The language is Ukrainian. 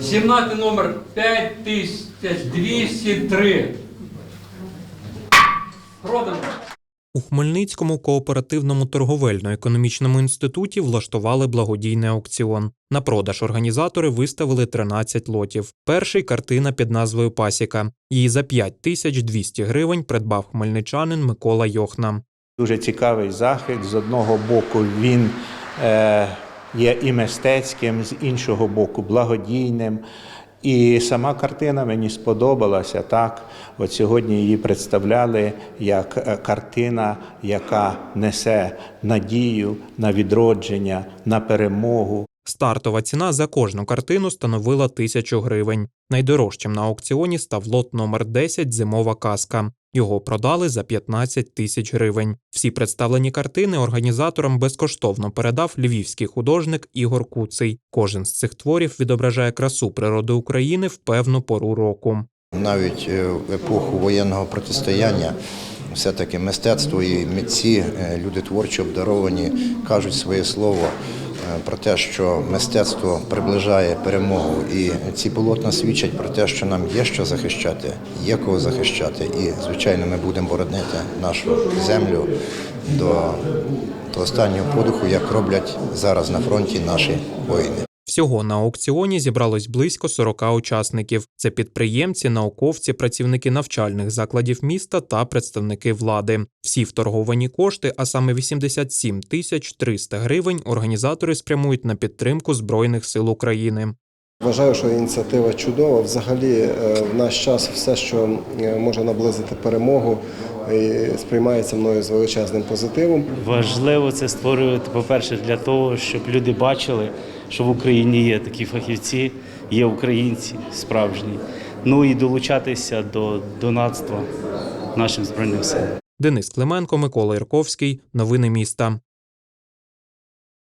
17 номер 5203. Продано. У Хмельницькому кооперативному торговельно-економічному інституті влаштували благодійний аукціон. На продаж організатори виставили 13 лотів. Перший картина під назвою Пасіка. Її за 5200 гривень придбав хмельничанин Микола Йохна. Дуже цікавий захід. З одного боку він е, є і мистецьким, з іншого боку, благодійним. І сама картина мені сподобалася. Так, от сьогодні її представляли як е, картина, яка несе надію на відродження, на перемогу. Стартова ціна за кожну картину становила тисячу гривень. Найдорожчим на аукціоні став лот номер 10 Зимова казка. Його продали за 15 тисяч гривень. Всі представлені картини організаторам безкоштовно передав львівський художник Ігор Куций. Кожен з цих творів відображає красу природи України в певну пору року. Навіть е, в епоху воєнного протистояння все-таки мистецтво і митці, е, люди творчо обдаровані, кажуть своє слово про те, що мистецтво приближає перемогу. І ці полотна свідчать про те, що нам є що захищати, є кого захищати. І, звичайно, ми будемо боронити нашу землю до, до останнього подуху, як роблять зараз на фронті наші воїни. Всього на аукціоні зібралось близько 40 учасників. Це підприємці, науковці, працівники навчальних закладів міста та представники влади. Всі вторговані кошти, а саме 87 тисяч 300 гривень, організатори спрямують на підтримку Збройних сил України. Вважаю, що ініціатива чудова. Взагалі, е, в наш час все, що е, може наблизити перемогу, е, сприймається мною з величезним позитивом. Важливо це створювати, по-перше, для того, щоб люди бачили, що в Україні є такі фахівці, є українці справжні. Ну і долучатися до донатства нашим збройним силам. Денис Клименко, Микола Ірковський. Новини міста.